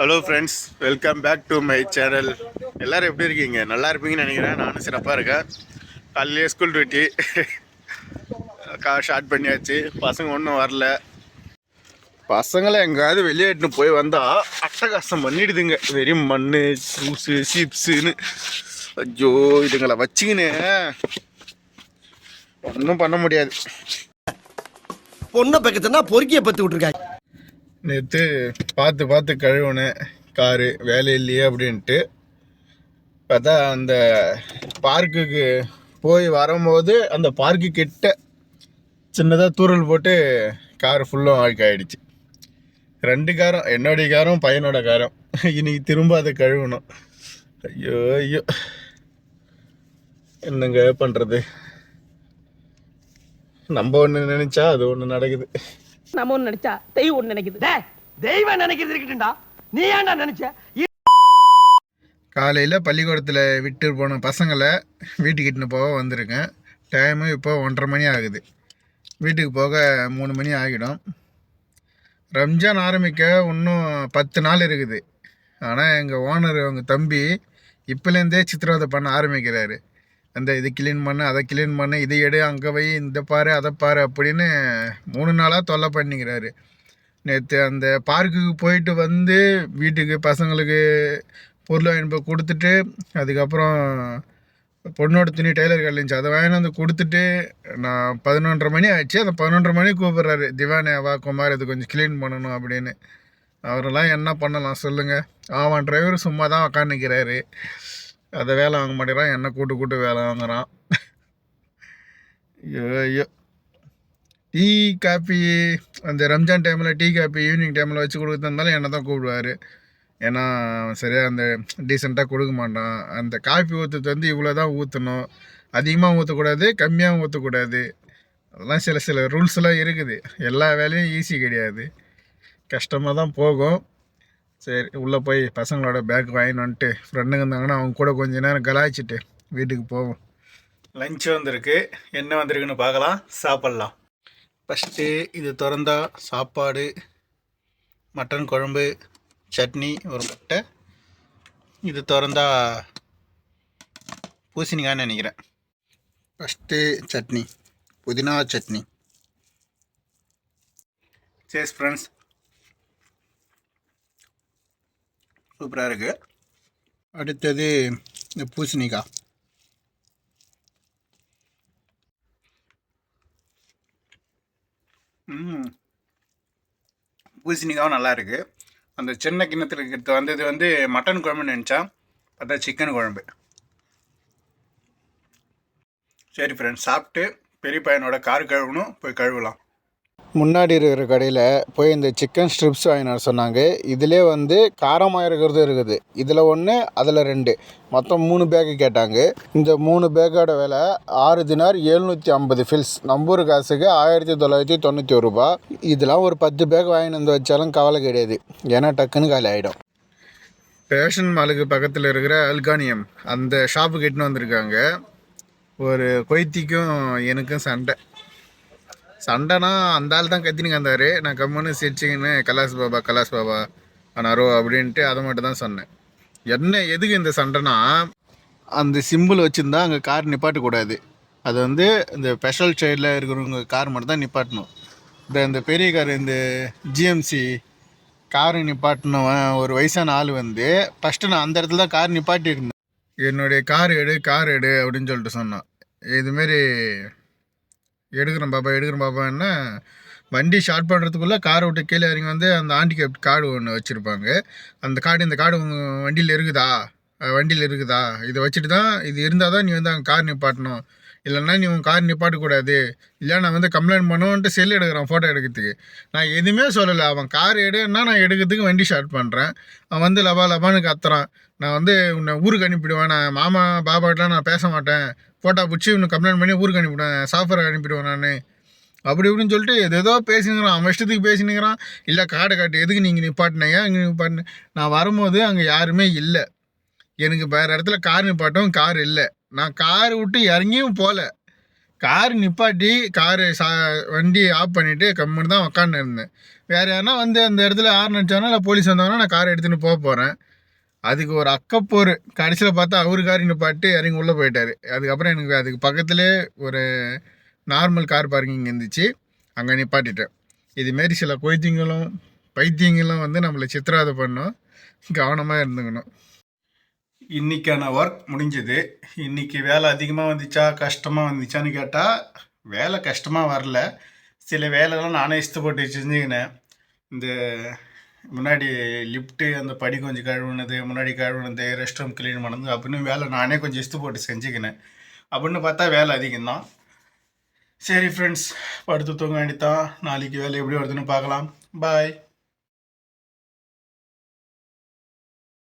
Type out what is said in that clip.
Hello friends welcome back to my channel எல்லோரும் எப்படி இருக்கீங்க? நல்லா இருப்பீங்கன்னு நினைக்கிறேன். நானும் சிறப்பாக இருக்கேன். காலையிலேயே ஸ்கூல் டியூட்டி கா ஷார்ட் பண்ணியாச்சு. பசங்க ஒன்றும் வரல. பசங்களை எங்கேயாவது வெளியேட்டு போய் வந்தால் அட்டகாசம் பண்ணிடுதுங்க. வெறும் மண் ஜூஸு சிப்ஸுன்னு ஐயோ இதுங்களை வச்சுக்கின்னு ஒன்றும் பண்ண முடியாது. பொண்ணை பக்கத்துனா பொறுக்கியை பற்றி விட்ருக்காங்க நேற்று பார்த்து பார்த்து கழுவுனேன் காரு வேலை இல்லையே அப்படின்ட்டு. பார்த்தா அந்த பார்க்குக்கு போய் வரும்போது அந்த பார்க்கு கிட்ட சின்னதாக தூரல் போட்டு கார் ஃபுல்லும் அழுக்காயிடுச்சு ரெண்டு காரம் என்னுடைய காரம் பையனோட காரம். இன்னைக்கு திரும்ப அதை கழுவணும். ஐயோ ஐயோ. என்னங்க பண்ணுறது நம்ம ஒன்று நினச்சா அது ஒன்று நடக்குது. நம்ம ஒண்ணு நினைச்சா தெய்வம் ஒண்ணு நினைக்குது. டேய் தெய்வம் நினைக்கிறது இருக்கட்டும்டா. நீ ஏன்டா நினைச்ச? காலையில் பள்ளிக்கூடத்தில் விட்டு போன பசங்களை வீட்டுக்கிட்டு போக வந்திருக்கேன். டைமு இப்போ ஒன்றரை மணி ஆகுது. வீட்டுக்கு போக மூணு மணி ஆகிடும். ரம்ஜான் ஆரம்பிக்க இன்னும் பத்து நாள் இருக்குது. ஆனால் எங்கள் ஓனர் அவங்க தம்பி இப்போலேருந்தே சித்திரவதை பண்ண ஆரம்பிக்கிறாரு. அந்த இது கிளீன் பண்ணு அதை கிளீன் பண்ணு இதை எடு அங்கே வை இந்த பாரு அதை பாரு அப்படின்னு மூணு நாளாக தொல்லை பண்ணிக்கிறாரு. நேற்று அந்த பார்க்குக்கு போயிட்டு வந்து வீட்டுக்கு பசங்களுக்கு பொருள் வாங்கி கொடுத்துட்டு அதுக்கப்புறம் பொண்ணோட துணி டெய்லர் கடையில் அதை வாங்கி வந்து கொடுத்துட்டு நான் பதினொன்றரை மணி ஆயிடுச்சு. அந்த பதினொன்றரை மணி கூப்பிட்றாரு. திவானே வா குமார் இது கொஞ்சம் க்ளீன் பண்ணணும் அப்படின்னு. அவரெல்லாம் என்ன பண்ணலாம் சொல்லுங்கள் அவன் டிரைவர் சும்மா தான் உக்காந்துக்கிறாரு. அதை வேலை வாங்க மாட்டேங்கிறான் என்ன கூட்டு கூட்டு வேலை வாங்குறான். ஐயோ ஐயோ. டீ காப்பி அந்த ரம்ஜான் டைமில் டீ காப்பி ஈவினிங் டைமில் வச்சு கொடுத்துருந்தாலும் என்னை தான் கூப்பிடுவார். ஏன்னா சரியாக அந்த டீசெண்டாக கொடுக்க மாட்டான். அந்த காப்பி ஊற்றுறது வந்து இவ்வளோ தான் ஊற்றணும் அதிகமாக ஊற்றக்கூடாது கம்மியாகவும் ஊற்றக்கூடாது அதெல்லாம் சில சில ரூல்ஸ்லாம் இருக்குது. எல்லா வேலையும் ஈஸி கிடையாது. கஷ்டமாக தான் போகும். சரி உள்ளே போய் பசங்களோட பேக் வாங்கின்னு வந்துட்டு ஃப்ரெண்டுங்க இருந்தாங்கன்னா அவங்க கூட கொஞ்ச நேரம் கலாய்ச்சிட்டு வீட்டுக்கு போவோம். லஞ்ச் வந்திருக்கு. என்ன வந்திருக்குன்னு பார்க்கலாம். சாப்பிட்லாம். ஃபஸ்ட்டு இது திறந்தா சாப்பாடு மட்டன் குழம்பு சட்னி ஒரு முட்டை. இது திறந்தா பூசணிக்கான்னு நினைக்கிறேன். ஃபஸ்ட்டு சட்னி புதினா சட்னி. சேஸ் ஃப்ரெண்ட்ஸ் சூப்பராக இருக்குது அடுத்தது இந்த பூசணிக்காய். ம். பூசணிக்காவும் நல்லா இருக்குது அந்த சின்ன கிண்ணத்தில் இருக்கிறது வந்தது வந்து மட்டன் குழம்புன்னு நினச்சா பார்த்தா சிக்கன் குழம்பு. சரி ஃப்ரெண்ட்ஸ் சாப்பிட்டு பெரிய பையனோட கார் கழுவணும் போய் கழுவலாம். முன்னாடி இருக்கிற கடையில் போய் இந்த சிக்கன் ஸ்ட்ரிப்ஸ் வாங்கினார் சொன்னாங்க. இதிலே வந்து காரமாக இருக்கிறதும் இருக்குது. இதில் ஒன்று அதில் ரெண்டு. மொத்தம் மூணு பேக்கு கேட்டாங்க. இந்த மூணு பேக்கோட விலை ஆறு தினார் எழுநூற்றி ஐம்பது ஃபில்ஸ் நம்பூர் காசுக்கு ஆயிரத்தி தொள்ளாயிரத்தி தொண்ணூற்றி ஒரு ரூபா. இதெல்லாம் ஒரு பத்து பேக் வாங்கிட்டு வந்து வச்சாலும் கவலை கிடையாது. ஏன்னா டக்குன்னு காலி ஆகிடும் பேஷன் மாலுக்கு பக்கத்தில் இருக்கிற அல்கானியம். அந்த ஷாப்புக்கு எட்டுன்னு வந்திருக்காங்க. ஒரு கொய்த்திக்கும் எனக்கும் சண்டை. சண்டைனா அந்த ஆள் தான் கத்தினுங்க இருந்தார் நான் கம்முன்னு சிரிச்சிங்கன்னு கலாஸ் பாபா கலாஸ் பாபா அனாரோ அப்படின்ட்டு அதை மட்டும் தான் சொன்னேன். என்ன எதுக்கு இந்த சண்டைனா அந்த சிம்பிள் வச்சுருந்தா அங்கே கார் நிப்பாட்டக்கூடாது அது வந்து இந்த ஸ்பெஷல் சைடில் இருக்கிறவங்க கார் மட்டும் தான் நிப்பாட்டணும். இந்த இந்த பெரிய கார் இந்த ஜிஎம்சி கார் நிப்பாட்டினவன் ஒரு வயசான ஆள் வந்து ஃபஸ்ட்டு நான் அந்த இடத்துல தான் கார் நிப்பாட்டியிருந்தேன். என்னுடைய கார் எடு கார் எடு அப்படின்னு சொல்லிட்டு சொன்னான். இதுமாரி எடுக்கிறேன் பாப்பா எடுக்கிறேன் பாப்பான்னா வண்டி ஸ்டார்ட் பண்ணுறதுக்குள்ளே காரை விட்டு கீழே இறங்கி வந்து அந்த ஆண்டிகேப் கார்டு ஒன்று வச்சுருப்பாங்க. அந்த கார்டு இந்த கார்டு உங்கள் வண்டியில் இருக்குதா? வண்டியில் இருக்குதா? இதை வச்சுட்டு தான் இது இருந்தால் தான் நீ வந்து அங்கே கார் நிப்பாட்டணும். இல்லைன்னா நீ உன் கார் நிப்பாட்டக்கூடாது இல்லை நான் வந்து கம்ப்ளைண்ட் பண்ணுவோன்ட்டு செல் எடுக்கிறான் ஃபோட்டோ எடுக்கிறதுக்கு. நான் எதுவுமே சொல்லலை. அவன் கார் எடுன்னா நான் எடுக்கிறதுக்கு வண்டி ஸ்டார்ட் பண்ணுறேன் அவன் வந்து லபா லபான்னு கத்துறான். நான் வந்து உன்னை ஊருக்கு அனுப்பிடுவேன். நான் மாமா பாபாட்டெலாம் நான் பேச மாட்டேன். ஃபோட்டோ பிடிச்சி உன்னை கம்ப்ளைண்ட் பண்ணி ஊருக்கு அனுப்பிவிடுவேன் சாஃப்ட்வேர் அனுப்பிடுவேன் நான். அப்படி இப்படின்னு சொல்லிட்டு எது ஏதோ அவன் இஷ்டத்துக்கு பேசினுக்கிறான். இல்லை காடை காட்டு எதுக்கு நீங்கள் நிப்பாட்டினீங்க இங்கே நிப்பாட்டின? நான் வரும்போது அங்கே யாருமே இல்லை. எனக்கு வேறு இடத்துல கார் நிப்பாட்டும் கார் இல்லை. நான் கார் விட்டு இறங்கியும் போகல கார் நிப்பாட்டி காரு சா வண்டி ஆஃப் பண்ணிவிட்டு கம்முன்னு தான் உக்காந்து இருந்தேன் வேறு யாருன்னா வந்து அந்த இடத்துல ஆறு நினச்சாங்கன்னா இல்லை போலீஸ் வந்தாங்கன்னா நான் கார் எடுத்துகிட்டு போக போகிறேன் அதுக்கு ஒரு அக்கப்போர். கடைசியில் பார்த்தா அவரு காரி நிப்பாட்டு இறங்கி உள்ளே போயிட்டார். அதுக்கப்புறம் எனக்கு அதுக்கு பக்கத்துலேயே ஒரு நார்மல் கார் பார்க்கிங் இருந்துச்சு. அங்கே நிப்பாட்டிட்டேன். இதுமாரி சில கொய்த்திங்களும் பைத்தியங்களும் வந்து நம்மளை சித்திராதை பண்ணோம். கவனமாக இருந்துக்கணும். இன்றைக்கான ஒர்க் முடிஞ்சது. இன்றைக்கி வேலை அதிகமாக வந்துச்சா கஷ்டமாக வந்துச்சான்னு கேட்டால் வேலை கஷ்டமாக வரல. சில வேலைலாம் நானே இஷ்டப்பட்டு செஞ்சுக்கினேன். இந்த முன்னாடி லிஃப்ட்டு அந்த படி கொஞ்சம் கழுவுனது முன்னாடி கழுவுனது ரெஸ்ட் ரூம் க்ளீன் பண்ணது அப்படின்னு வேலை நானே கொஞ்சம் இஷ்டப்பட்டு செஞ்சுக்கினேன். அப்படின்னு பார்த்தா வேலை அதிகம்தான். சரி ஃப்ரெண்ட்ஸ் படுத்து தூங்க வேண்டித்தான் நாளைக்கு வேலை எப்படி வருதுன்னு பார்க்கலாம். பாய்